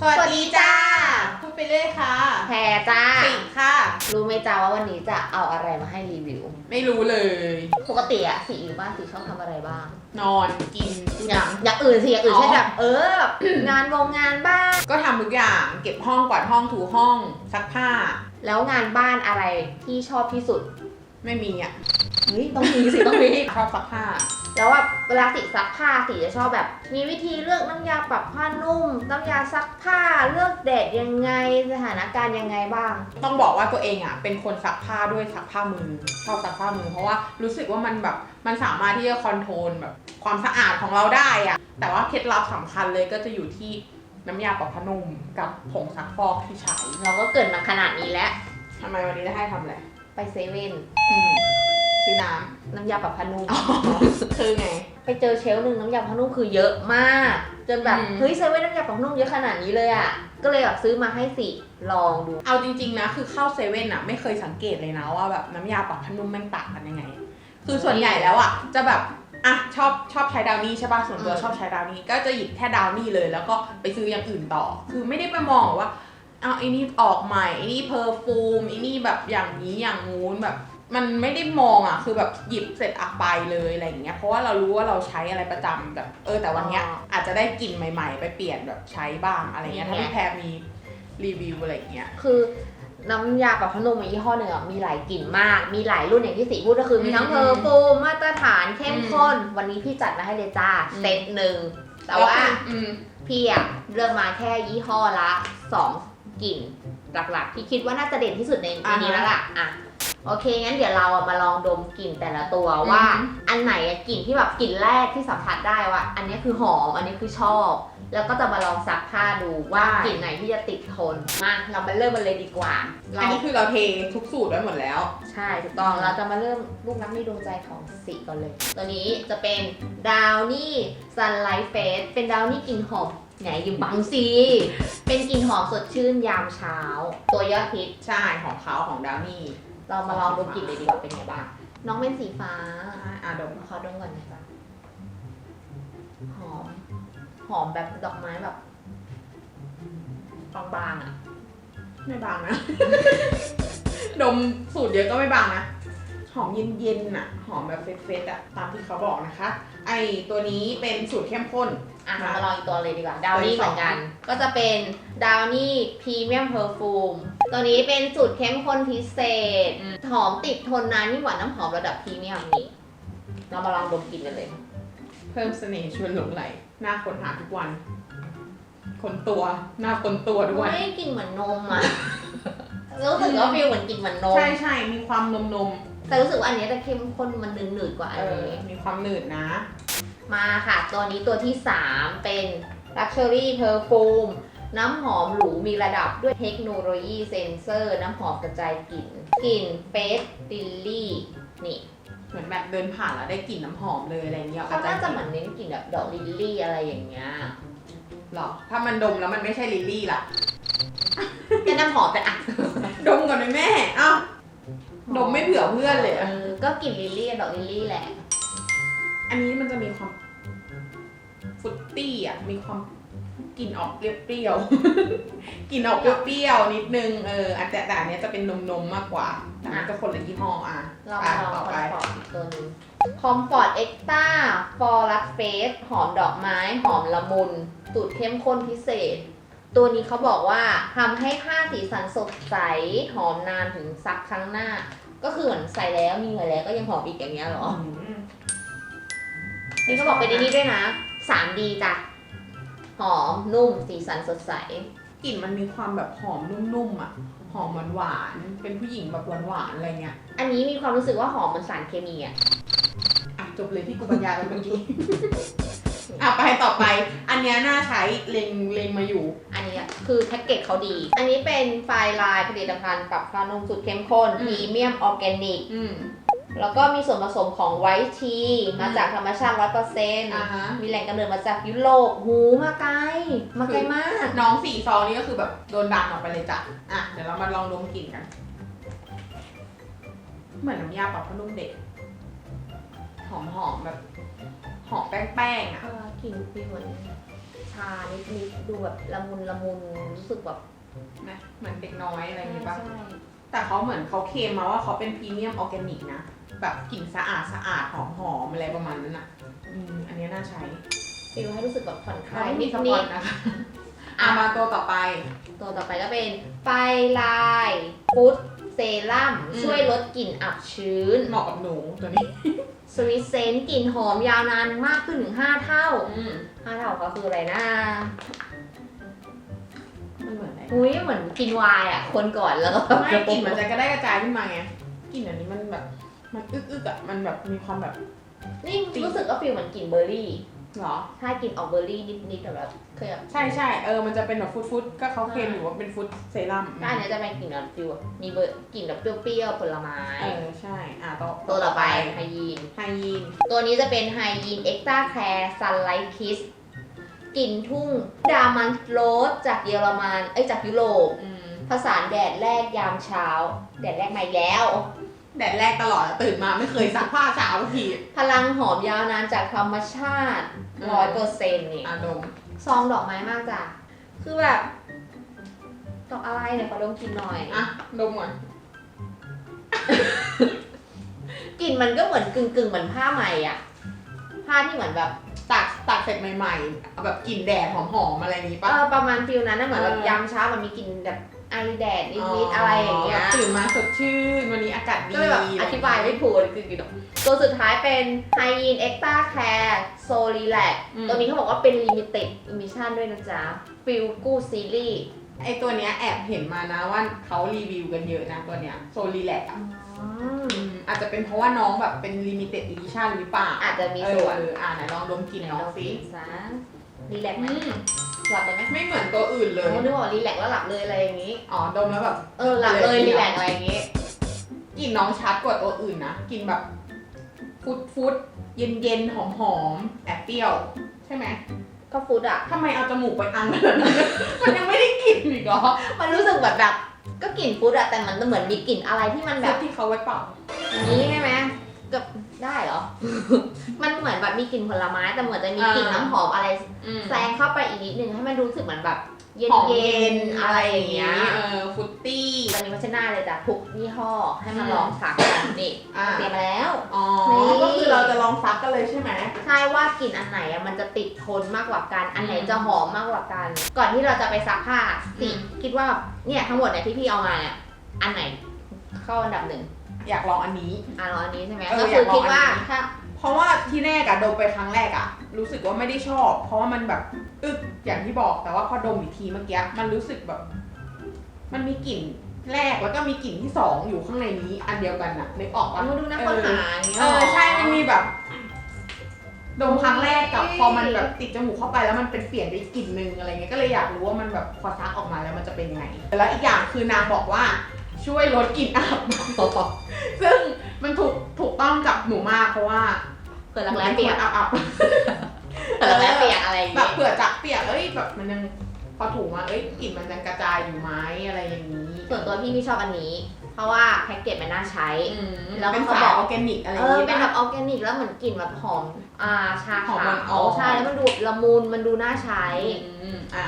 สวัสดีจ้า พูดไปเรื่อยค่ะแพรจ้าสิค่ะ รู้ไหมจ้าว่าวันนี้จะเอาอะไรมาให้รีวิว ไม่รู้เลย ปกติอะสีอยู่บ้านสีชอบทำอะไรบ้าง นอนกินดูหนังอย่างอื่นสิอย่างอื่นอ๋อ เช่นแบบเออแบบ งานวงงานบ้าน ก็ทำทุกอย่าง เก็บห้องกวาดห้องถูห้องซักผ้า แล้วงานบ้านอะไรที่ชอบที่สุด ไม่มีอะเฮ้ยต้องมีสิต้องมีชอบซักผ้า แล้วแบบเวลาสีซักผ้าสีจะชอบแบบ มีวิธีเลือกน้ำยาปรับผ้านุ่ม น้ำยาซักผ้าเลือกแดดยังไงสถานการณ์ยังไงบ้าง ต้องบอกว่าตัวเองอะเป็นคนซักผ้าด้วยซักผ้ามือชอบซักผ้ามือ เพราะว่ารู้สึกว่ามันแบบมันสามารถที่จะคอนโทรลแบบความสะอาดของเราได้อะแต่ว่าเคล็ดลับสำคัญเลยก็จะอยู่ที่น้ำยาปรับผ้านุ่มกับผงซักฟอกที่ใช้ เราก็เกิดมาขนาดนี้แล้วทำไมวันนี้จะให้ทำอะไร ไปเซเว่นอืมซื้อน้น้ำยาปรับผ้านุ่มำคือไง ไปเจอเชลฟ์หนึ่งน้ำยาปรับผ้านุ่มคือเยอะมาก จนแบบอืม เฮ้ยเซเว่นน้ำยาปรับผ้านุ่มเยอะขนาดนี้เลยอะก็เลยแบบซื้อมาให้สิลองดู เอาจริงๆนะคือเข้าเซเว่นอะไม่เคยสังเกตเลยนะว่าแบบน้ำยาปรับผ้านุ่มแม่งต่างกันยังไง คือส่วนใหญ่แล้วอะจะแบบอะชอบชอบใช้ดาวนี่ใช่ป่ะส่วนตัวอืม ชอบใช้ดาวนี่ก็จะหยิบแค่ดาวนี่เลย แล้วก็ไปซื้ออย่างอื่นต่อ คือไม่ได้ไปมองว่า เอาไอ้นี่ออกใหม่ไอ้นี่เพอร์ฟูมไอ้นี่แบบอย่างนี้อย่างงู้นแบบ มันไม่ได้มองอะคือแบบหยิบเสร็จอะไปเลยอะไรอย่างเงี้ยเพราะว่าเรารู้ว่าเราใช้อะไรประจำแบบ เออ แต่วันเนี้ยอาจจะได้กลิ่นใหม่ ๆ ไปเปลี่ยนแบบใช้บ้างอะไรเงี้ยถ้าพี่แพรมีรีวิวอะไรอย่างเงี้ย คือน้ำยาปรับผ้านุ่มยี่ห้อหนึ่งอะมีหลายกลิ่นมาก มีหลายรุ่นอย่างที่สีพูดก็คือมีทั้งอืมเพอร์ฟูมมาตรฐานเข้มข้น วันนี้พี่จัดมาให้เลยจ้าอืมเซตหนึ่งแต่ว่าอืมพี่อะเลือกมาแค่ยี่ห้อละสอง กลิ่นหลักๆ ที่คิดว่าน่าจะเด่นที่สุดในในนี้แล้วล่ะอะโอเค งั้นเดี๋ยวเราอะมาลองดมกลิ่นแต่ละตัวว่าอืมอันไหนอะกลิ่นที่แบบกลิ่นแรกที่สัมผัสได้ว่า อันนี้คือหอม อันนี้คือชอบ แล้วก็จะมาลองซักผ้าดูว่ากลิ่นไหนที่จะติดทนมาเรามาเริ่มกันเลยดีกว่าเราอันนี้คือเราเททุกสูตรไว้หมดแล้ว ใช่ถูกต้องเราจะมาเริ่มลูกน้ำในดวงใจของสีก่อนเลย ตัวนี้จะเป็นดาวนี่ซันไลท์เฟสเป็นดาวนี่กลิ่นหอม ไหนอยู่บังซีเป็นกลิ่นหอมสดชื่นยามเช้า ตัวยอดฮิตใช่ของเขาของดาวนี่ เรามาลองดมกลิ่นเลยดีกว่าเป็นไงบ้าง น้องเป็นสีฟ้าอะดมขอดมก่อนนะจ๊ะหอม หอมแบบดอกไม้แบบบางๆอะ ไม่บางนะ ดมสูตรเยอะก็ไม่บางนะ หอมเย็นๆน่ะ หอมแบบเฟสๆอะตามที่เขาบอกนะคะ ไอตัวนี้เป็นสูตรเข้มข้น อะมามาลองอีกตัวเลยดีกว่าดาวนี่ตัวที่เหมือนกันสองก็จะเป็นดาวนี่พรีเมียมเพอร์ฟูมตัวนี้เป็นสูตรเข้มข้นพิเศษ หอมติดทนนานยิ่งกว่าน้ำหอมระดับพรีเมียมนี่เรามาลองดมกลิ่นกันเลย เพิ่มเสน่ห์ชวนหลงไหลหน้าค้นหาทุกวันคนตัวหน้าคนตัวด้วยไม่กลิ่นเหมือนนมอะรู้สึกว่าฟิลเหมือนกลิ่นเหมือนนม ใช่ใช่มีความนมนม แต่รู้สึกว่าอันนี้จะเข้มข้นมันหนืดๆกว่าๆอัเอนอนี้ มีความหนืดนะ มาค่ะ ตัวนี้ตัวที่ 3 เป็น Luxury Perfume น้ำหอมหรูมีระดับด้วยเทคโนโลยีเซนเซอร์ น้ำหอมกระจายกลิ่น กลิ่นเฟสดิลลี่ นี่เหมือนแบบเดินผ่านแล้วได้กลิ่นน้ำหอมเลยอะไรเงี้ยเขาน่าจะเหมือนเน้นกลิ่นแบบดอกลิลลี่อะไรอย่างเงี้ย หรอ ถ้ามันดมแล้วมันไม่ใช่ลิลลี่ล่ะแต่น้ำหอมแต่อะดมก่อนเลยแม่ เอ้า ดมไม่เผื่อเพื่อนเลยเออะอก็กลิ่นลิลลี่กับดอกลิลลี่แหละ อันนี้มันจะมีความฟรุตตี้อะ มีความกลิ่นออกเปรี้ยวๆ กลิ่นออกเปรี้ยวๆนิดนึง เอออันแต่แต่อันเนี้ยจะเป็นนมๆมากกว่าแต่มันก็คนละยี่ห้ออะเราไปมาลองต่อคอไป มฟอร์ตอีกตัวหนึงคอมฟอร์ตเอ็กต้าฟอร์ลัสเฟสหอมดอกไม้ หอมละมุน สูตรเข้มข้นพิเศษ ตัวนี้เขาบอกว่าทำให้ผ้าสีสันสดใสหอมนานถึงซักครั้งหน้า ก็คือเหมือนใส่แล้วมีเหงื่อแล้วก็ยังหอมอีกอย่างเงี้ยเหรออืมนี่เขาบอกเป็นไอ้นี่ด้วยนะ 3D จ้ะ หอมนุ่มสีสันสดใส กลิ่นมันมีความแบบหอมนุ่มๆอะ หอมหวานๆเป็นผู้หญิงแบบหวานๆอะไรเงี้ย อันนี้มีความรู้สึกว่าหอมเหมือนสารเคมีอะ อะจบเลยที่กูบรรยายไปเมื่อกี้ อะไปต่อไป อันเนี้ยน่าใช้เลงเลงมาอยู่ อันนี้อะคือแพ็กเกจเขาดี อันนี้เป็นไฟล์ลายผลิตภัณฑ์ปรับผ้านุ่มสูตรเข้มข้นอืพมรีเมียมออร์แกนิก อืม แล้วก็มีส่วนผสมของไวท์ทีมาจากธรรมชาติ100%อ่าฮะ มีแหล่งกำเนิดมาจากยุโรป หูมาไกล มาไกลมาก น้องสี่ซองนี้ก็คือแบบโดนดันออกไปเลยจ้ะ อะ เดี๋ยวเรามาลองดมกลิ่นกัน เหมือนน้ำยาปรับผ้านุ่มเด็ก หอมหอมๆแบบ หอมแป้งๆอะ เออ กลิ่นฟีเหมือนชานิดๆดูแบบละมุนละมุนรู้สึกแบบนะเหมือนเด็กน้อยอะไรอย่างงี้ปะใช่แต่เขาเหมือนเขาเคลมมาว่าเขาเป็นพรีเมียมออร์แกนิกนะ แบบกลิ่นสะอาดสะอาดหอมหอมๆอะไรประมาณนั้นอะ อืม อันนี้น่าใช้ฟีลให้รู้สึกแบบผ่อนคลาเรายไม่นิมีดสปนิอนดนะคะอะมาตัวต่อไป ตัวต่อไปก็เป็นไฟลายฟุตเซรั่มอืม ช่วยลดกลิ่นอับชื้น เหมาะกับหนูตัวนี้ สวิตเซนกลิ่นหอมยาวนานมากขึ้นถึง5เท่าอืม5เท่าก็คืออะไรนะมันเหมือนอะไรอุ้ยเหมือนกินไวน์อะ คนก่อนแล้วก็แบบไม่กลิ่นมันจะกระได้กระจายขึ้นมาไงกลิ่นอันนี้มันแบบ มันอึกอึกๆอะมันแบบมีความแบบนี่รู้สึกว่าฟีลเหมือนกลิ่นเบอร์รี่ เหรอ ถ้ากลิ่นออกเบอร์รี่นิดๆแต่แบบเคยแบบใช่ใช่เออมันจะเป็นแบบฟุตฟุตก็เขาเคลมอยู่ว่าเป็นฟุตเซรั่มก็อันเนี้ยจะเป็นกลิ่นแบบฟิลแบบมีเบอร์กลิ่นแบบเปรี้ยวๆผลไม้ เออใช่อะต่อตัวต่อไปไฮยีน ไฮยีน ตัวนี้จะเป็นไฮยีนเอ็กซ์ต a าแคร์ซันไลท์คิสกลิ่นทุ่งดามันโรสจากเยอรมันเอ้ยจากยุโรปอืม ผสานแดดแรกยามเช้า แดดแรกมาอีกแล้ว แดดแรกตลอดอะตื่นมาไม่เคยซักผ้าเช้าสักทีพลังหอมยาวนานจากธรรมชาติอืมร้อยเปอร์เซ็นต์นี่อะดมซองดอกไม้มากจ้ะคือแบบดอกอะไรเนี่ยขอดมกลินหน่อยอะดมก่อนกลิ่นมันก็เหมือนกึ่งกึ่งๆเหมือนผ้าใหม่อะผ้าที่เหมือนแบบตากตากเสร็จใหม่ๆเอาแบบกลิ่นแดดหอมๆอะไรอย่างงี้เอปะ อประมาณฟิลนั้นนะเหมือนแบบเออ ยามเช้ามันมีกลิ่นแบบ ไอแดดนิดๆอะไรอย่างเงี้ยตื่นมาสดชื่น วันนี้อากาศดีก็เลยแบบอธิบายไม่ถูกคือกลิ่นตัวสุดท้ายเป็นไฮยีนเอ็กต a าแคร์โซลีแลกอืมตัวนี้เขาบอกว่าเป็นลิมิเต็ดอิมิชันด้วยนะจ๊ะฟิลกูซีรีส์ไอตัวเนี้ยแอบเห็นมานะว่าเขารีวิวกันเยอะนะตัวเนี้ยโซลีแลกอะอาจจะเป็นเพราะว่าน้องแบบเป็นลิมิเต็ดอีดิชั่นหรือเปล่าอาจจะมีเอส่วนออ่าไหนลองดมกลิ่นน้องสิซะรีแลกไหมอืม หลับไปไหมไม่เหมือนตัวอื่นเลย เขานึกว่ารีแลกแล้วหลับเลยอะไรอย่างงี้ อ๋อดมแล้วแบบเออหลับเลยรีแลกอะไรอย่างงี้ กลิ่นน้องชัดกว่าตัวอื่นนะกลิ่นแบบฟุดฟุดเย็นเย็นๆหอมหอมๆแอบเปรี้ยว ใช่ไหมก็ฟูดอะ ทำไมเอาจมูกไปอังแบบนั้นมันยังไม่ได้กลิ่นอีกเหรอมันรู้สึกแบบแบบก็กลิ่นฟูดอะแต่มันเหมือนมีกลิ่นอะไรที่มันแบแบบบที่เขาไว้เป่า อย่างนี้ใช่ไหมก็ ได้เหรอ มันเหมือนแบบมีกลิ่นผลไม้แต่เหมือนจะมีกลิ่นอ่าน้ำหอมอะไรอืมแซงเข้าไปอีกนิดนึงให้มันรู้สึสึกเหมือนแบบเย็นหอมเย็เย็นนอะไรอย่างเงี้ย เออฟุตตี้ตอนนี้วัชนาเลยจ้ะทุกยี่ห้อให้มาอืมลองสักกันนี่อ่าเตรียมมาแล้ว อ๋อนี่ก็คือเราจะลองซักกันเลยใช่ไหม ใช่ว่ากลิ่นอันไหนอะมันจะติดทนมากกว่ากัน อันไหนอืมจะหอมมากกว่ากัน ก่อนที่เราจะไปซักผ้าสิอืมคิดว่าเนี่ยทั้งหมดเนี่ยที่พี่เอามาเนี่ย อันไหนเข้าอันดับหนึ่ง อยากลองอันนี้ อะลองอันนี้ใช่ไหมเออก็คือคิดว่าอยากลองอันนี้ ถ้า เพราะว่าที่แรกอะดมไปครั้งแรกอะรู้สึกว่าไม่ได้ชอบ เพราะว่ามันแบบอึกอย่างที่บอกแต่ว่าพอดมอีกทีเมื่อกี้มันรู้สึกแบบ มันมีกลิ่นแรกแล้วก็มีกลิ่นที่สองอยู่ข้างในนี้ อันเดียวกันอะนึกออกปะ มาดูนะเออค้นหาอย่างเงี้ยเออใช่ มันมีแบบ ดมครั้งแรกกับโอ้ยพอมันแบบติดจมูกเข้าไปแล้วมันเป็นเปลี่ยนไปอีกกลิ่นนึงอะไรเงี้ยก็เลยอยากรู้ว่ามันแบบพอซักออกมาแล้วมันจะเป็นยังไงแล้วอีกอย่างคือนางบอกว่า ช่วยลดกลิ่นอับ ซึ่งมันถูกถูกต้องกับหนูมากเพราะว่าเกิดรักแร้เปียกอับอับเกิดรักแร้เปียกอะไรอย่างแบบเงี้ยเผื่อจักเปียกเอ้ยแบบมันยังพอถูมาเอ้ยกลิ่นมันยังกระจายอยู่ไหมอะไรอย่างนี้ส่วนตัวพี่ไม่ชอบอันนี้ เพราะว่าแพ็กเกจมันน่าใช้ อืมแล้วเป็นเขาสาบยอกออร์แกนิกอะไรอเอย่างอนี้เป็นปะ แบบออร์แกนิกแล้วเหมือนกลิ่นแบบหอมอ่าชาหอมขาวอ่อนๆใช่แล้วมันดูละมุนมันดูน่าใช้ อืมอะ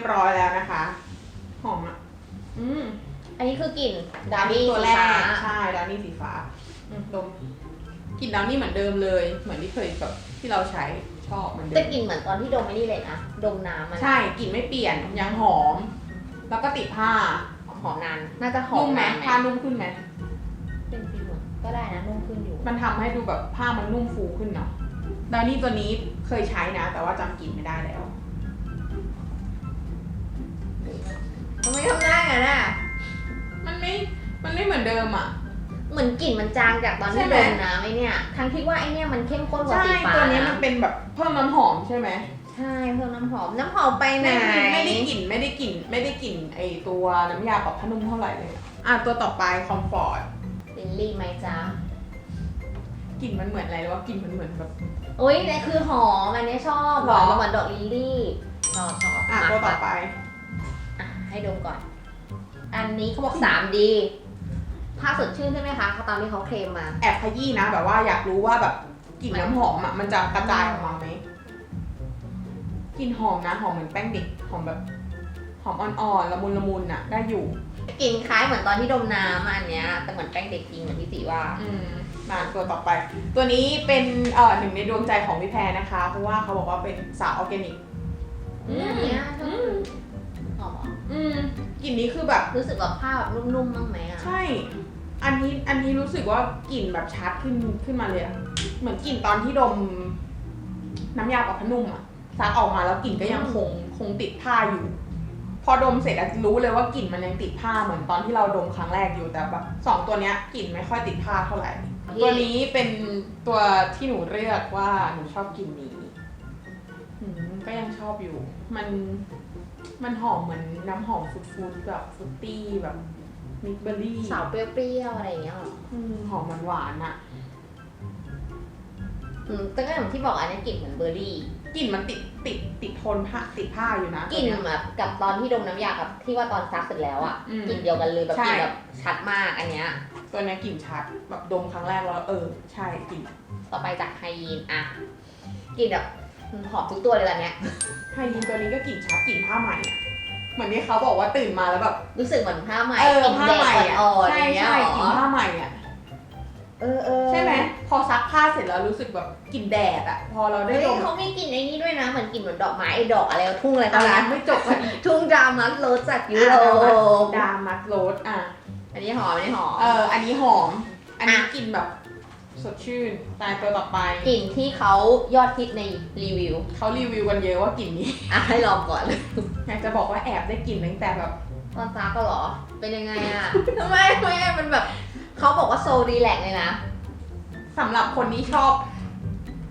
ยบร้อยแล้วนะคะหอมอะอืมอันนี้คือกลิ่นดาดาวบี้นี่ตัวสีแรฟ้ากใช่ดาวนี่สีฟ้าอืมดมกลิ่นดาวนี่เหมือนเดิมเลย เหมือนที่เคยแบบที่เราใช้ชอบเหมือนเดิแต่มกลิ่นเหมือนตอนที่ดมไม่นี่เลยนะดมน้ำมันใช่กลิ่นไม่เปลี่ยนยังหอม แล้วก็ติดผ้าหอมนานน่าจะหอมนุ่มไหมนานไหมผ้านุ่มขึ้นไหมเป็นฟีลเหมือนก็ได้นะนุ่มขึ้นอยู่มันทำให้ดูแบบผ้ามันนุ่มฟูขึ้นเนาะดาวนี่ตัวนี้เคยใช้นะ แต่ว่าจำกลิ่นไม่ได้แล้ว ทำไมทำได้ไงน่ะ มันไม่ มันไม่เหมือนเดิมอะ เหมือนกลิ่นมันจางจากตอนใช่ที่ไหมดมน้ำไอ้เนี่ย ทั้งที่ว่าไอ้เนี่ยมันเข้มข้นกว่าใช่ สีฟ้าตัวนี้นะมันเป็นแบบเพิ่มน้ำหอมใช่ไหมใช่เพิ่มน้ำหอม น้ำหอมไปไหน ไม่ไม่ได้กลิ่นไม่ได้กลิ่นไม่ได้กลิ่นไอตัวน้ำยาปรับผ้านุ่มเท่าไหร่เลย อะตัวต่อไปคอมฟอร์ตลิลลี่ไหมจ๊ะกลิ่นมันเหมือนอะไรหรือว่ากลิ่นมันเหมือนแบบอุ้ยเนี่ยคือหอมอันนี้ชอบหหรออมเหมือนดอกลิลลี่ชอบชอบอะมาตัวต่อไปอะ ให้ดมก่อน อันนี้เขาบอก 3D ถ้าสดชื่นใช่ไหมคะเขาตามที่เขาเคลมมา แอบขยี้นะ แบบว่าอยากรู้ว่าแบบกลิ่นน้ำหอมอะมันจะกระจายออกมาไหมกลิ่นหอมนะหอมเหมือนแป้งเด็กหอมแบบหอมอ่อนๆละมุนละมุนอะ ได้อยู่ กลิ่นคล้ายเหมือนตอนที่ดมน้ำอะอันเนี้ย แต่เหมือนแป้งเด็กจริงเหมือนที่สีว่า อืมมาตัวต่อไป ตัวนี้เป็นเอ่อหนึ่งในดวงใจของพี่แพรนะคะ เพราะว่าเขาบอกว่าเป็นสาวออร์แกนิก อืมอันเนี้ยชอบอืม หอมเหรออืมกลิ่นนี้คือแบบ รู้สึกแบบผ้าแบบนุ่มๆบ้างไหมอะ ใช่ อันนี้อันนี้รู้สึกว่ากลิ่นแบบชัดขึ้นขึ้นมาเลยอะเหมือนกลิ่นตอนที่ดม น้ำยาปรับผ้านุ่มอะซักออกมาแล้วกลิ่นก็ยังคงคงติดผ้าอยู่ พอดมเสร็จอะรู้เลยว่ากลิ่นมันยังติดผ้าเหมือนตอนที่เราดมครั้งแรกอยู่แต่แบบสองตัวเนี้ยกลิ่นไม่ค่อยติดผ้าเท่าไหร่ตัวนี้เป็นตัวที่หนูเลือกว่าหนูชอบกลิ่นนี้อืมก็ยังชอบอยู่ มัน มันหอมเหมือนน้ำหอมฟรุตๆแบบฟรุตตี้แบบมิกเบอร์รี่สาวเปรี้ยวๆอะไรอย่างเงี้ยหรออืมหอมหวานๆอะอืมแต่ก็อย่างที่บอกอันนี้กลิ่นเหมือนเบอร์รี่กลิ่นมันติดติดติดทนผ้าติดผ้าอยู่นะกลิ่นแบบกับตอนที่ดมน้ำยากับที่ว่าตอนซักเสร็จแล้วอะอืมกลิ่นเดียวกันเลยแบบใช่ กลิ่นแบบชัดมากอันเนี้ย ตัวเนี้ยกลิ่นชัดแบบดมครั้งแรกแล้วเออ ใช่กลิ่นต่อไปจากไฮยีนอะกลิ่นแบบ หอมทุกตัวเลยตอนเนี้ย ไฮยีนตัวนี้ก็กลิ่นชัดกลิ่นผ้าใหม่อะเหมือนที่เขาบอกว่าตื่นมาแล้วแบบรู้สึกเหมือนผ้าใหม่เออกลิ่นผ้าแดใหม่งอะอ่อนๆใช่อย่างเงี้ยใช่หรกลิ่นอผ้าใหม่อะเออเออใช่ไหมพอซักผ้าเสร็จแล้วรู้สึกแบบกลิ่นแดดอะพอเราได้เฮ้ยดมเขามีกลิ่นไอ้นี้ด้วยนะ เหมือนกลิ่นเหมือนดอกไม้ไอ้ดอกอะไรวะทุ่งอะไรเอาคะละนะไม่จบกันอีกทุ่งดามัสโรสจากยุโรปดามัสโรสอะ อันนี้หอมอันนี้หอม เออ อันนี้หอม อันนี้อะ กลิ่นแบบ สดชื่น ตายตัวต่อไป กลิ่นที่เขายอดฮิตในรีวิว เขารีวิวกันเยอะว่ากลิ่นนี้ อะให้ลองก่อนอยากจะบอกว่าแอบได้กลิ่นตั้งแต่แบบ ตอนซักก็เหรอ เป็นยังไงอะ ทำไมทำไมมันแบบเขาบอกว่าโซรีแลกซ์เลยนะ สำหรับคนที่ชอบ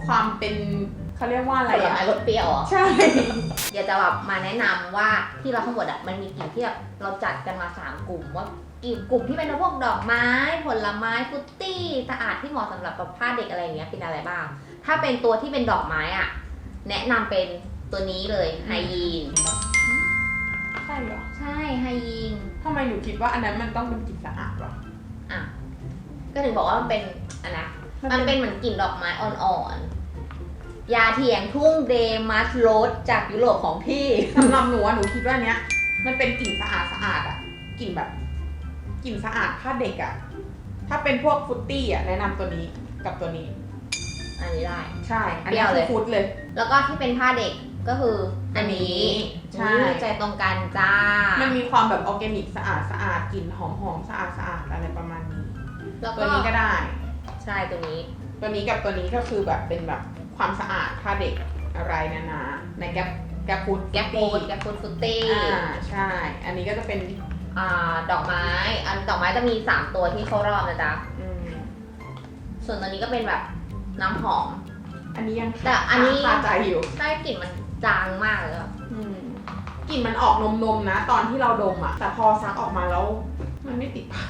ความเป็นเขาเรียกว่าอะไรผลอะไม้รสเปรี้ยวเหรอใช่ อยากจะแบบมาแนะนำว่าที่เราทั้งหมดอะมันมีกลิ่นที่แบบเราจัดกันมาสามกลุ่มว่า กลิ่นกลุ่มที่เป็นพวกดอกไม้ ผลไม้ฟรุตตี้สะอาดที่เหมาะสำหรับแบบผ้าเด็กอะไรอย่างเงี้ยเป็นอะไรบ้าง ถ้าเป็นตัวที่เป็นดอกไม้อะ แนะนำเป็นตัวนี้เลยไฮยีนใช่เหรอใช่ไฮยีนทำไมหนูคิดว่าอันนั้นมันต้องเป็นกลิ่นสะอาดวะอะก็ถึงบอกว่ามันเป็นอันนะ มันเป็นเหมือนกลิ่นดอกไม้อ่อนๆ ยาเถียงทุ่งเดมัสโรสจากยุโรปของพี่ สำหรับหนูอะหนูคิดว่าเนี้ย มันเป็นกลิ่นสะอาดสะอาดอะกลิ่นแบบ กลิ่นสะอาดผ้าเด็กอะถ้าเป็นพวกฟรุตตี้อะแนะนำตัวนี้กับตัวนี้ อันนี้ได้ ใช่ อันนี้เปรี้ยวคืเลอยฟรุตเลย แล้วก็ที่เป็นผ้าเด็กก็คืออันนี้ใช่ อุ๊ยใจตรงกันจ้า มันมีความแบบออร์แกนิกสะอาดสะอาดกลิ่นหอมหอมสะอาดสะอาดอะไรประมาณนี้ แล้วตัก็วนี้ก็ได้ ใช่ตัวนี้ ตัวนี้กับตัวนี้ก็คือแบบเป็นแบบความสะอาดผ้าเด็กอะไรนะนะในแกปแกปฟูดแกปฟูดแกปฟูดฟุตตี้ อ่าใช่ อันนี้ก็จะเป็น อ่าดอกไม้ อันดอกไม้จะมี3ตัวที่เข้ารอบนะจ๊ะอืมส่วนตัวนี้ก็เป็นแบบน้ำหอม อันนี้ยังแต่อันนี้ คาใจอยู่ได้กลิ่นมันจางมากเลยอะอืมกลิ่นมันออกนมนมๆนะ ตอนที่เราดมอะแต่พอซักออกมาแล้ว มันไม่ติดผ้า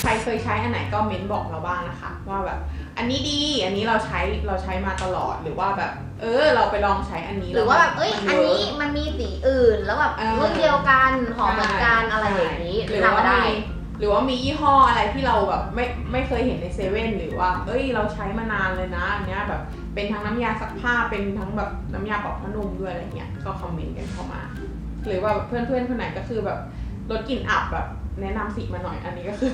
ใครเคยใช้อันไหนก็เม้นบอกเราบ้างนะคะ ว่าแบบ อันนี้ดี อันนี้เราใช้เราใช้มาตลอดหรือว่าแบบ เออ เราไปลองใช้อันนี้หรือว่าแบบล้เอ้ยมัอันวินี้ร์กมันมีสีอื่นแล้วแบบอ่ารุ่นเดียวกันหอมเหมือนกันอะไรอย่างนี้หรือทำว่ามาได้มีหรือว่ามียี่ห้ออะไรที่เราแบบไม่ไม่เคยเห็นในเซเว่นหรือว่า เอ้ยเราใช้มานานเลยนะอันเนี้ยแบบเป็นทั้งน้ำยาซักผ้าเป็นทั้งแบบน้ำยาปรับผ้านุ่มด้วยอะไรเงี้ยก็คอมเมนต์กันเข้ามา หรือว่าเพื่อนเพื่อนๆคนไหนก็คือแบบลดกลิ่นอับแบบแนะนำสีมาหน่อยอันนี้ก็คือ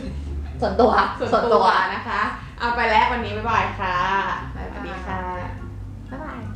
ส่วนตัวส่วนตัวนะคะ เอาไปแล้ววันนี้บ๊ายบายค่ะบ๊ายสบายวัสดีค่ะ